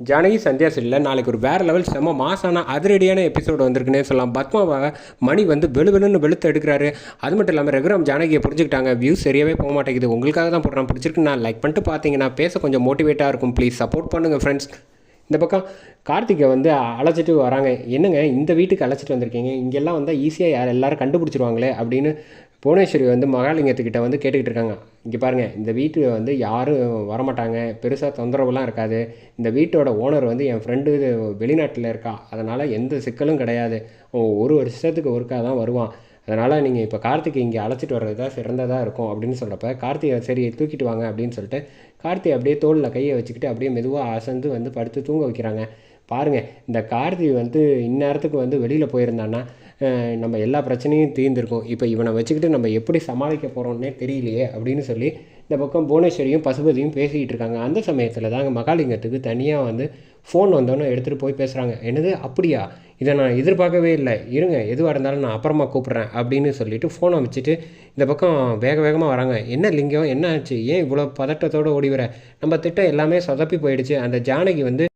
ஜானகி சந்தியா சீரியலில் நாளைக்கு ஒரு வேறு லெவல் செம்ம மாசான அதிரடியான எபிசோடு வந்திருக்குன்னே சொல்லலாம். பத்மாவை மணி வந்து வெளு வெளுன்னு வெளுத்து எடுக்கிறாரு. அது மட்டும் இல்லாமல் ரகுராம் ஜானகியை புரிஞ்சுக்கிட்டாங்க வியூஸ் சரியாகவே போக மாட்டேங்குது. உங்களுக்காக தான் போடுறேன். பிடிச்சிருக்கு நான் லைக் பண்ணிட்டு பார்த்தீங்கன்னா பேச கொஞ்சம் மோட்டிவேட்டாக இருக்கும். ப்ளீஸ் சப்போர்ட் பண்ணுங்கள் ஃப்ரெண்ட்ஸ் இந்த பக்கம் கார்த்திகை வந்து அழைச்சிட்டு வராங்க. என்னங்க இந்த வீட்டுக்கு அழைச்சிட்டு வந்திருக்கீங்க? இங்கெல்லாம் வந்தால் ஈஸியாக யார் எல்லாரும் கண்டுபிடிச்சிருவாங்களே அப்படின்னு புவனேஸ்வரி வந்து மகாலிங்கத்துக்கிட்ட வந்து கேட்டுக்கிட்டு இருக்காங்க இங்கே பாருங்கள் இந்த வீட்டு வந்து யாரும் வரமாட்டாங்க பெருசாக தொந்தரவுலாம் இருக்காது. இந்த வீட்டோட ஓனர் வந்து என் ஃப்ரெண்டு வெளிநாட்டில் இருக்கா. அதனால் எந்த சிக்கலும் கிடையாது. ஒரு வருஷத்துக்கு ஒருக்கா தான் வருவான். அதனால் நீங்கள் இப்போ கார்த்திகை இங்கே அழைச்சிட்டு வர்றது தான் சிறந்ததாக இருக்கும் அப்படின்னு சொல்கிறப்ப கார்த்திகை சரி தூக்கிட்டு வாங்க அப்படின்னு சொல்லிட்டு கார்த்திகை அப்படியே தோளில் கையை வச்சுக்கிட்டு அப்படியே மெதுவாக அசந்து வந்து படுத்து தூங்க வைக்கிறாங்க. பாருங்கள் இந்த கார்த்தி வந்து இந்நேரத்துக்கு வந்து வெளியில் போயிருந்தான்னா நம்ம எல்லா பிரச்சனையும் தீர்ந்துருக்கும். இப்போ இவனை வச்சுக்கிட்டு நம்ம எப்படி சமாளிக்க போகிறோம்னே தெரியலையே அப்படின்னு சொல்லி இந்த பக்கம் புவனேஸ்வரியும் பசுபதியும் பேசிக்கிட்டு இருக்காங்க. அந்த சமயத்தில் தாங்க மகாலிங்கத்துக்கு தனியாக வந்து ஃபோன் வந்தோன்னே எடுத்துகிட்டு போய் பேசுகிறாங்க என்னது அப்படியா? இதை நான் எதிர்பார்க்கவே இல்லை. இருங்க எதுவாக இருந்தாலும் நான் அப்புறமா கூப்பிட்றேன் அப்படின்னு சொல்லிட்டு ஃபோனை வச்சுட்டு இந்த பக்கம் வேக வேகமாக வராங்க. என்ன லிங்கம்? என்ன ஆச்சு? ஏன் இவ்வளோ பதட்டத்தோடு ஓடி வர? நம்ம திட்டம் எல்லாமே சொதப்பி போயிடுச்சு. அந்த ஜானகி வந்து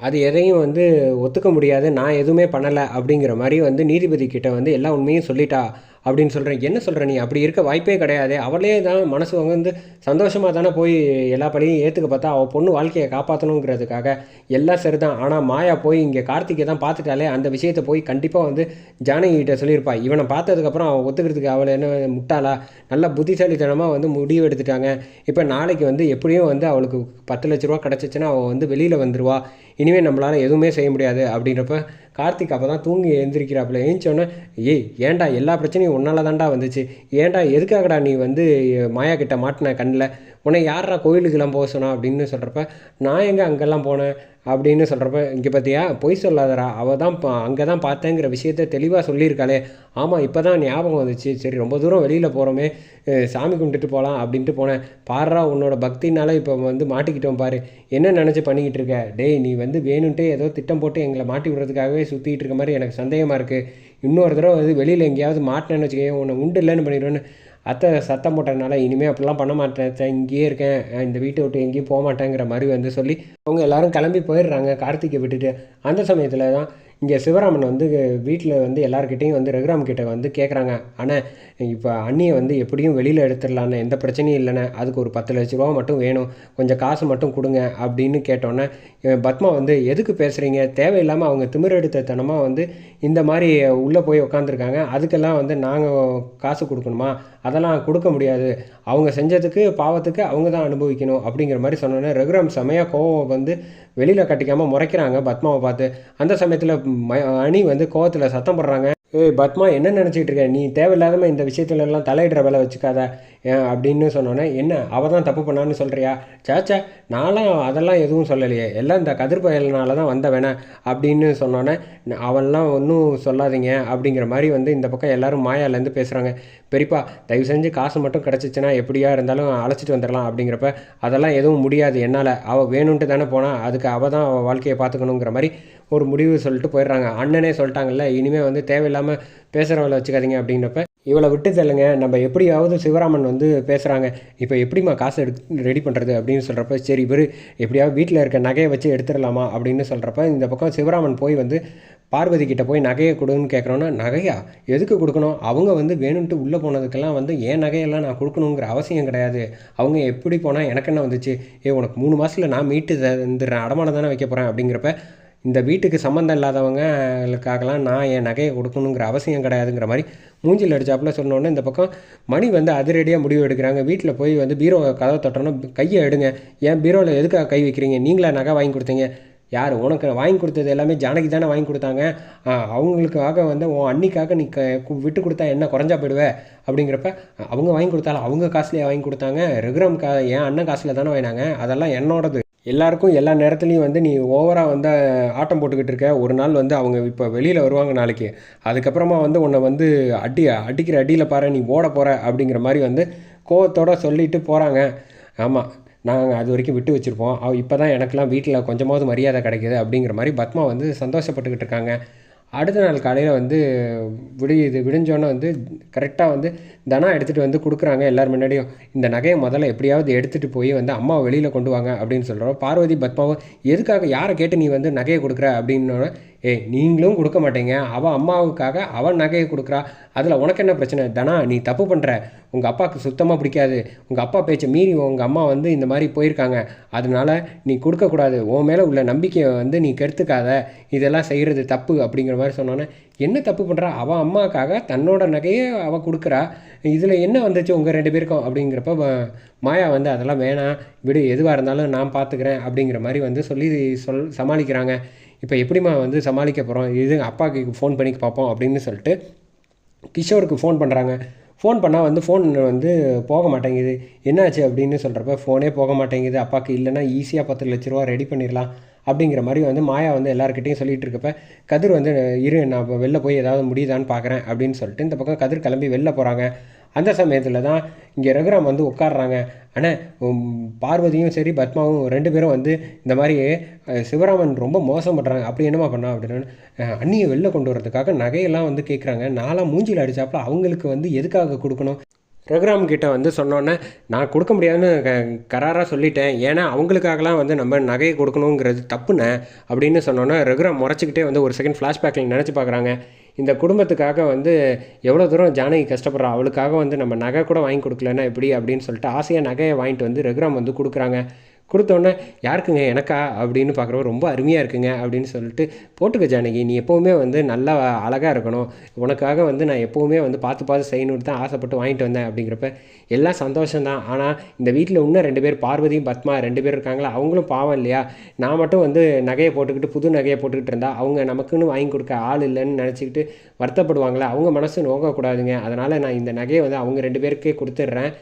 அது எதையும் வந்து ஒத்துக்க முடியாது நான் எதுவுமே பண்ணலை அப்படிங்கிற மாதிரி வந்து நீதிபதி கிட்ட வந்து எல்லா உண்மையும் சொல்லிட்டா. அப்படின்னு சொல்கிறேன் என்ன சொல்கிற நீ? அப்படி இருக்க வாய்ப்பே கிடையாது. அவளே தான் மனசு வந்து சந்தோஷமாக தானே போய் எல்லா பழியும் ஏற்றுக்க பார்த்தா அவள் பொண்ணு வாழ்க்கையை காப்பாற்றணுங்கிறதுக்காக எல்லாம் சரிதான். ஆனால் மாயா போய் இங்கே கார்த்திகை தான் பார்த்துட்டாலே அந்த விஷயத்தை போய் கண்டிப்பாக வந்து ஜானகிட்ட சொல்லியிருப்பா. இவனை பார்த்ததுக்கப்புறம் அவன் ஒத்துக்கிறதுக்கு அவளை என்ன முட்டாளா? நல்ல புத்திசாலித்தனமாக வந்து முடிவு எடுத்துட்டாங்க. இப்போ நாளைக்கு வந்து எப்படியும் வந்து அவளுக்கு பத்து லட்ச ரூபா கிடச்சிச்சின்னா அவள் வந்து வெளியில் வந்துடுவா இனிமேல் நம்மளால் எதுவுமே செய்ய முடியாது அப்படின்றப்ப கார்த்திக் அப்போ தான் தூங்கி எழுந்திரிக்கிறாப்புல. ஏஞ்சோன்னே ஏய் ஏன்டா எல்லா பிரச்சனையும் உன்னால தான்டா வந்துச்சு? ஏன்டா எதுக்காகடா நீ வந்து மாயா கிட்ட மாட்டின கண்ணில்? உன்னை யாரா கோயிலுக்கெல்லாம் போக சொன்னா அப்படின்னு சொல்கிறப்ப நான் எங்கே அங்கெல்லாம் போனேன் அப்படின்னு சொல்கிறப்ப இங்கே பார்த்தியா பொய் சொல்லாதடா அவள் தான் அங்கே தான் பார்த்தேங்கிற விஷயத்த தெளிவாக சொல்லியிருக்காளே. ஆமாம் இப்போ தான் ஞாபகம் வந்துச்சு. சரி ரொம்ப தூரம் வெளியில் போகிறோமே சாமி கும்பிட்டுட்டு போகலாம் அப்படின்ட்டு போனேன். பாடுறா உன்னோட பக்தினால இப்போ வந்து மாட்டிக்கிட்டோம் பாரு. என்ன நினச்சி பண்ணிக்கிட்டு இருக்க? டேய் நீ வந்து வேணுன்ட்டு ஏதோ திட்டம் போட்டு எங்களை மாட்டி விடுறதுக்காகவே சுற்றிட்டு இருக்க மாதிரி எனக்கு சந்தேகமாக இருக்குது இன்னொரு தடவை வந்து வெளியில் எங்கேயாவது மாட்டினேன்னு வச்சுக்கோங்க உன்னை உண்டு இல்லைன்னு பண்ணிடுவேன்னு அத்தை சத்தம் போட்டதுனால இனிமேல் அப்படிலாம் பண்ண மாட்டேன் இங்கேயே இருக்கேன். இந்த வீட்டை விட்டு எங்கேயும் போக மாட்டேங்கிற மாதிரி வந்து சொல்லி அவங்க எல்லாரும் கிளம்பி போயிடுறாங்க கார்த்திகை விட்டுட்டு. அந்த சமயத்தில் தான் இங்கே சிவராமன் வந்து வீட்டில் வந்து எல்லாருக்கிட்டையும் வந்து ரகுராம் கிட்ட வந்து கேட்குறாங்க ஆனால் இப்போ அண்ணியை வந்து எப்படியும் வெளியில் எடுத்துடலான்னு எந்த பிரச்சனையும் இல்லைண்ணே அதுக்கு ஒரு பத்து லட்ச ரூபா மட்டும் வேணும். கொஞ்சம் காசு மட்டும் கொடுங்க அப்படின்னு கேட்டோன்னே பத்மா வந்து எதுக்கு பேசுகிறீங்க தேவையில்லாமல் அவங்க திமிரெடுத்தனமாக வந்து இந்த மாதிரி உள்ளே போய் உக்காந்துருக்காங்க. அதுக்கெல்லாம் வந்து நாங்கள் காசு கொடுக்கணுமா? அதெல்லாம் கொடுக்க முடியாது. அவங்க செஞ்சதுக்கு பாவத்துக்கு அவங்க தான் அனுபவிக்கணும் அப்படிங்கிற மாதிரி சொன்னோன்னே ரகுராம் செமையாக கோவம் வந்து வெளியில் கட்டிக்காமல் முறைக்கிறாங்க பத்மாவை பார்த்து. அந்த சமயத்தில் அணி வந்து கோவத்தில் சத்தம் போடுறாங்க. ஏய் பத்மா என்ன நினச்சிக்கிட்டு இருக்க? நீ தேவையில்லாதம இந்த விஷயத்துல எல்லாம் தலையிடுற வேலை வச்சுக்காத அப்படின்னு சொன்னோன்னே என்ன அவள் தான் தப்பு பண்ணான்னு சொல்கிறியா சாச்சா நானும் அதெல்லாம் எதுவும் சொல்லலையே. எல்லாம் இந்த கதிர் தான் வந்த வேணேன் அப்படின்னு சொன்னோன்னே அவன்லாம் ஒன்றும் சொல்லாதீங்க அப்படிங்கிற மாதிரி வந்து இந்த பக்கம் எல்லாரும் மாயாலேருந்து பேசுகிறாங்க பெரியப்பா தயவு செஞ்சு காசு மட்டும் கிடச்சிச்சின்னா எப்படியா இருந்தாலும் அழைச்சிட்டு வந்துடலாம் அப்படிங்கிறப்ப அதெல்லாம் எதுவும் முடியாது என்னால். அவள் வேணும்ன்ட்டு தானே போனால் அதுக்கு அவள் தான் அவள் வாழ்க்கையை பார்த்துக்கணுங்கிற மாதிரி ஒரு முடிவு சொல்லிட்டு போயிடுறாங்க. அண்ணனே சொல்லிட்டாங்கல்ல இனிமேல் வந்து தேவையில்லாமல் பேசுகிறவளை வச்சுக்காதீங்க அப்படின்றப்ப இவளை விட்டு தெல்லுங்க நம்ம எப்படியாவது சிவராமன் வந்து பேசுகிறாங்க இப்போ எப்படிம்மா காசு எடு ரெடி பண்ணுறது அப்படின்னு சொல்கிறப்ப சரி இவர் எப்படியாவது வீட்டில் இருக்க நகையை வச்சு எடுத்துடலாமா அப்படின்னு சொல்கிறப்ப இந்த பக்கம் சிவராமன் போய் வந்து பார்வதி கிட்ட போய் நகையை கொடுன்னு கேட்குறோன்னா நகையா? எதுக்கு கொடுக்கணும்? அவங்க வந்து வேணும்ட்டு உள்ளே போனதுக்கெல்லாம் வந்து என் நகையெல்லாம் நான் கொடுக்கணுங்கிற அவசியம் கிடையாது. அவங்க எப்படி போனால் எனக்கு என்ன வந்துச்சு? ஏ உனக்கு மூணு மாதத்தில் நான் மீட்டு தந்துடுறேன் அடமானம் தானே வைக்க போகிறேன் அப்படிங்கிறப்ப இந்த வீட்டுக்கு சம்மந்தம் இல்லாதவங்களுக்காகலாம் நான் என் நகையை கொடுக்கணுங்கிற அவசியம் கிடையாதுங்கிற மாதிரி மூஞ்சில் அடிச்சாப்புல சொன்னோன்னே இந்த பக்கம் மணி வந்து அதிரடியாக முடிவு எடுக்கிறாங்க. வீட்டில் போய் வந்து பீரோ கதவை தொட்டோன்னா கையை எடுங்க. ஏன் பீரோவில் எதுக்காக கை வைக்கிறீங்க? நீங்களா நகை வாங்கி கொடுத்தீங்க. யார் உனக்கு வாங்கி கொடுத்தது எல்லாமே ஜானகி தானே வாங்கி கொடுத்தாங்க. அவங்களுக்காக வந்து உன் அன்னிக்காக நீ க விட்டு கொடுத்தா என்ன குறைஞ்சா போயிடுவே? அப்படிங்கிறப்ப அவங்க வாங்கி கொடுத்தாலும் அவங்க காசுலேயே வாங்கி கொடுத்தாங்க. ரகுராம் கா என் அண்ணன் காசில் தானே வாங்கினாங்க. அதெல்லாம் என்னோடது. எல்லாருக்கும் எல்லா நேரத்துலையும் வந்து நீ ஓவராக வந்து ஆட்டம் போட்டுக்கிட்டு இருக்க. ஒரு நாள் வந்து அவங்க இப்போ வெளியில் வருவாங்க நாளைக்கு. அதுக்கப்புறமா வந்து உன்னை வந்து அடி அடிக்கிற அடியில் பாரு நீ ஓட போகிற அப்படிங்கிற மாதிரி வந்து கோவத்தோட சொல்லிட்டு போகிறாங்க ஆமாம் நாங்கள் அது வரைக்கும் விட்டு வச்சுருப்போம். அவ இப்போ தான் எனக்கெல்லாம் வீட்டில் கொஞ்சமாவது மரியாதை கிடைக்கிது அப்படிங்கிற மாதிரி பத்மா வந்து சந்தோஷப்பட்டுக்கிட்டு இருக்காங்க. அடுத்த நாள் காலையில் வந்து விடியுது விடிஞ்சோன்னே வந்து கரெக்டாக வந்து தனா எடுத்துகிட்டு வந்து கொடுக்குறாங்க எல்லார் முன்னாடியும். இந்த நகையை முதல்ல எப்படியாவது எடுத்துகிட்டு போய் வந்து அம்மாவை வெளியில் கொண்டு வாங்க அப்படின்னு சொல்கிறோம் பார்வதி பத்மாவும் எதுக்காக யாரை கேட்டு நீ வந்து நகையை கொடுக்குற அப்படின்னோட ஏய் நீங்களும் கொடுக்க மாட்டீங்க. அவள் அம்மாவுக்காக அவன் நகையை கொடுக்குறா. அதில் உனக்கு என்ன பிரச்சனை? தனா நீ தப்பு பண்ணுற உங்கள் அப்பாவுக்கு சுத்தமாக பிடிக்காது. உங்கள் அப்பா பேச்சை மீறி உங்கள் அம்மா வந்து இந்த மாதிரி போயிருக்காங்க. அதனால நீ கொடுக்கக்கூடாது உன் மேலே உள்ள நம்பிக்கையை வந்து நீ கெடுத்துக்காத. இதெல்லாம் செய்கிறது தப்பு அப்படிங்கிற மாதிரி சொன்னோன்னே என்ன தப்பு பண்ணுறா அவள் அம்மாவுக்காக தன்னோட நகையை அவள் கொடுக்குறா. இதில் என்ன வந்துச்சு உங்கள் ரெண்டு பேருக்கும் அப்படிங்கிறப்ப மாயா வந்து அதெல்லாம் வேணாம். விடு எதுவாக இருந்தாலும் நான் பார்த்துக்கிறேன் அப்படிங்கிற மாதிரி வந்து சொல்லி சொல் சமாளிக்கிறாங்க. இப்போ எப்படிம்மா வந்து சமாளிக்க போகிறோம் இது அப்பாவுக்கு ஃபோன் பண்ணி பார்ப்போம் அப்படின்னு சொல்லிட்டு கிஷோருக்கு ஃபோன் பண்ணுறாங்க ஃபோன் பண்ணால் வந்து ஃபோன் வந்து போக மாட்டேங்குது. என்னாச்சு அப்படின்னு சொல்கிறப்ப ஃபோனே போக மாட்டேங்குது. அப்பாவுக்கு இல்லைன்னா ஈஸியாக பத்து லட்ச ரூபா ரெடி பண்ணிடலாம் அப்படிங்கிற மாதிரி வந்து மாயா வந்து எல்லாருக்கிட்டையும் சொல்லிகிட்டு இருக்கப்ப கதிர் வந்து இரு நான் வெளில போய் ஏதாவது முடியுதான்னு பார்க்குறேன் அப்படின்னு சொல்லிட்டு இந்த பக்கம் கதிர் கிளம்பி வெளில போகிறாங்க அந்த சமயத்தில் தான் இங்கே ரகுராம் வந்து உட்காடுறாங்க ஆனால் பார்வதியும் சரி பத்மாவும் ரெண்டு பேரும் வந்து இந்த மாதிரி சிவராமன் ரொம்ப மோசம் பண்ணுறாங்க அப்படி என்னம்மா பண்ணா அப்படின்னு அண்ணியை வெளில கொண்டு வரதுக்காக நகையெல்லாம் வந்து கேட்குறாங்க நாளாக மூஞ்சியில் அடித்தாப்புல அவங்களுக்கு வந்து எதுக்காக கொடுக்கணும்? ரகுராம் கிட்ட வந்து சொன்னோன்னே நான் கொடுக்க முடியாதுன்னு க கராராக சொல்லிட்டேன். ஏன்னா அவங்களுக்காகலாம் வந்து நம்ம நகையை கொடுக்கணுங்கிறது தப்புண்ணே அப்படின்னு சொன்னோன்னே ரகுராம் முறைச்சிக்கிட்டே வந்து ஒரு செகண்ட் ஃப்ளாஷ்பேக்கில் நினச்சி பார்க்குறாங்க இந்த குடும்பத்துக்காக வந்து எவ்வளோ தூரம் ஜானகி கஷ்டப்படுறா? அவளுக்காக வந்து நம்ம நகை கூட வாங்கி கொடுக்கலன்னா எப்படி? அப்படின்னு சொல்லிட்டு ஆசையாக நகையை வாங்கிட்டு வந்து ரகுராம் வந்து கொடுக்குறாங்க. கொடுத்தோன்னே யாருக்குங்க? எனக்கா? அப்படின்னு பார்க்குறப்ப ரொம்ப அருமையாக இருக்குங்க. அப்படின்னு சொல்லிட்டு போட்டுக்க ஜானகி நீ எப்போவுமே வந்து நல்லா அழகாக இருக்கணும். உனக்காக வந்து நான் எப்போவுமே வந்து பார்த்து பார்த்து செய்யணும்னு தான் ஆசைப்பட்டு வாங்கிட்டு வந்தேன். அப்படிங்கிறப்ப எல்லாம் சந்தோஷம்தான். ஆனால் இந்த வீட்டில் இன்னும் ரெண்டு பேர் பார்வதியும் பத்மா ரெண்டு பேர் இருக்காங்களா? அவங்களும் பாவம் இல்லையா? நான் மட்டும் வந்து நகையை போட்டுக்கிட்டு புது நகையை போட்டுக்கிட்டு இருந்தால் அவங்க நமக்குன்னு வாங்கி கொடுக்க ஆள் இல்லைன்னு நினச்சிக்கிட்டு வருத்தப்படுவாங்களா? அவங்க மனசு நோகக்கூடாதுங்க அதனால் நான் இந்த நகையை வந்து அவங்க ரெண்டு பேருக்கே கொடுத்துட்றேன்.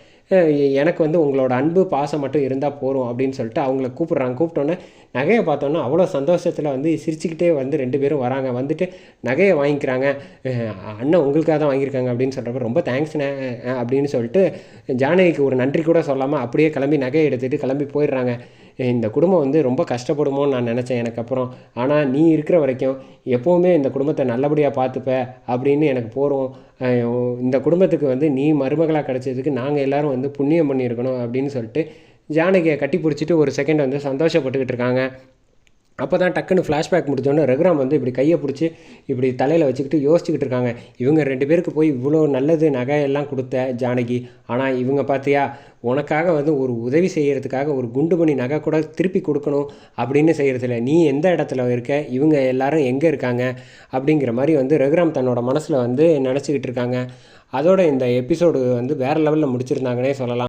எனக்கு வந்து உங்களோட அன்பு பாசம் மட்டும் இருந்தால் போகிறோம் அப்படின்னு சொல்லிட்டு அவங்கள கூப்பிட்றாங்க. கூப்பிட்டோன்னே நகையை பார்த்தோன்னே அவ்வளோ சந்தோஷத்தில் வந்து சிரிச்சுக்கிட்டே வந்து ரெண்டு பேரும் வராங்க. வந்துட்டு நகையை வாங்கிக்கிறாங்க. அண்ணன் உங்களுக்காக தான் வாங்கியிருக்காங்க அப்படின்னு சொல்கிறப்ப ரொம்ப தேங்க்ஸ்ண்ணே அப்படின்னு சொல்லிட்டு ஜானகிக்கு ஒரு நன்றி கூட சொல்லாமல் அப்படியே கிளம்பி நகையை எடுத்துகிட்டு கிளம்பி போயிடுறாங்க. இந்த குடும்பம் வந்து ரொம்ப கஷ்டப்படுமோன்னு நான் நினச்சேன் எனக்கு அப்புறம். ஆனால் நீ இருக்கிற வரைக்கும் எப்போவுமே இந்த குடும்பத்தை நல்லபடியாக பார்த்துப்ப அப்படின்னு எனக்கு போகிறோம் இந்த குடும்பத்துக்கு வந்து நீ மருமகளாக கிடச்சதுக்கு நாங்கள் எல்லாரும் வந்து புண்ணியம் பண்ணியிருக்கணும் அப்படின்னு சொல்லிட்டு ஜானகியை கட்டி பிடிச்சிட்டு ஒரு செகண்ட் வந்து சந்தோஷப்பட்டுக்கிட்டு இருக்காங்க. அப்போ தான் டக்குன்னு ஃப்ளாஷ்பேக் முடிஞ்சோன்னே ரகுராம் வந்து இப்படி கையை பிடிச்சி இப்படி தலையில் வச்சுக்கிட்டு யோசிச்சுக்கிட்டு இருக்காங்க. இவங்க ரெண்டு பேருக்கு போய் இவ்வளோ நல்லது நகையெல்லாம் கொடுத்த ஜானகி. ஆனால் இவங்க பார்த்தியா உனக்காக வந்து ஒரு உதவி செய்கிறதுக்காக ஒரு குண்டு மணி நகை கூட திருப்பி கொடுக்கணும் அப்படின்னு செய்கிறதில்ல நீ எந்த இடத்துல இருக்க? இவங்க எல்லாரும் எங்கே இருக்காங்க? அப்படிங்கிற மாதிரி வந்து ரகுராம் தன்னோட மனசில் வந்து நினச்சிக்கிட்டு இருக்காங்க. அதோட இந்த எபிசோடு வந்து வேறு லெவலில் முடிச்சிருந்தாங்கன்னே சொல்லலாம்.